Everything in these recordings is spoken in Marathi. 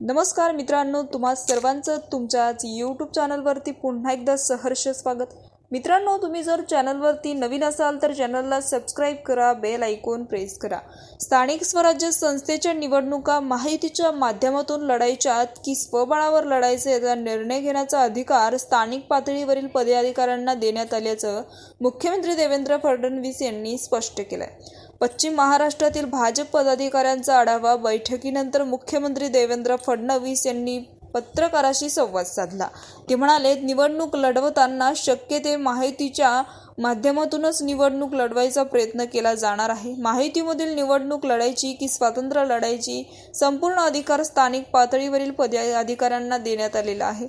नमस्कार मित्रांनो तुम्हा सर्वांचं तुमच्याच यूट्यूब चॅनलवरती पुन्हा एकदा सहर्ष स्वागत. मित्रांनो तुम्ही जर चॅनलवरती नवीन असाल तर चॅनलला सबस्क्राईब करा बेल ऐकून प्रेस करा. स्थानिक स्वराज्य संस्थेच्या निवडणुका माहितीच्या माध्यमातून लढायच्या की स्वबळावर लढायचे याचा निर्णय घेण्याचा अधिकार स्थानिक पातळीवरील पदाधिकाऱ्यांना देण्यात आल्याचं मुख्यमंत्री देवेंद्र फडणवीस यांनी स्पष्ट केलंय. पश्चिम महाराष्ट्रातील भाजप पदाधिकाऱ्यांचा आढावा बैठकीनंतर मुख्यमंत्री देवेंद्र फडणवीस यांनी पत्रकाराशी संवाद साधला. ते म्हणाले निवडणूक लढवताना शक्य ते माहितीच्या माध्यमातूनच निवडणूक लढवायचा प्रयत्न केला जाणार आहे. माहितीमधील निवडणूक लढायची की स्वातंत्र्य लढायची संपूर्ण अधिकार स्थानिक पातळीवरील पदाधिकाऱ्यांना देण्यात आलेला आहे.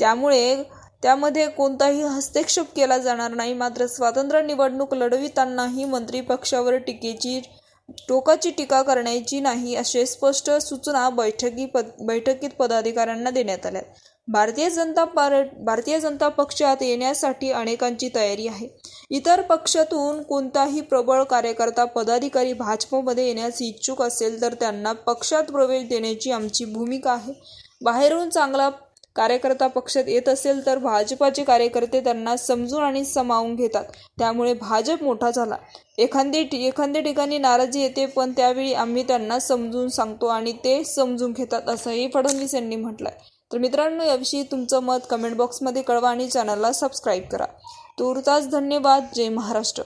त्यामुळे त्यामध्ये कोणताही हस्तक्षेप केला जाणार नाही. मात्र स्वातंत्र्य निवडणूक लढवितानाही मंत्री पक्षावर टीकेची टोकाची टीका करण्याची नाही असे स्पष्ट सूचना बैठकी पद बैठकीत पदाधिकाऱ्यांना देण्यात आल्या. भारतीय जनता पार भारतीय जनता पक्षात येण्यासाठी अनेकांची तयारी आहे. इतर पक्षातून कोणताही प्रबळ कार्यकर्ता पदाधिकारी भाजपमध्ये येण्यास इच्छुक असेल तर त्यांना पक्षात प्रवेश देण्याची आमची भूमिका आहे. बाहेरून चांगला कार्यकर्ता पक्षात येत असेल तर भाजपाचे कार्यकर्ते त्यांना समजून आणि समावून घेतात. त्यामुळे भाजप मोठा झाला. एखादी एखाद्या ठिकाणी नाराजी येते पण त्यावेळी आम्ही त्यांना समजून सांगतो आणि ते समजून घेतात असंही फडणवीस यांनी म्हटलंय. तर मित्रांनो याविषयी तुमचं मत कमेंट बॉक्समध्ये कळवा आणि चॅनलला सबस्क्राईब करा. तुर्तास धन्यवाद. जय महाराष्ट्र.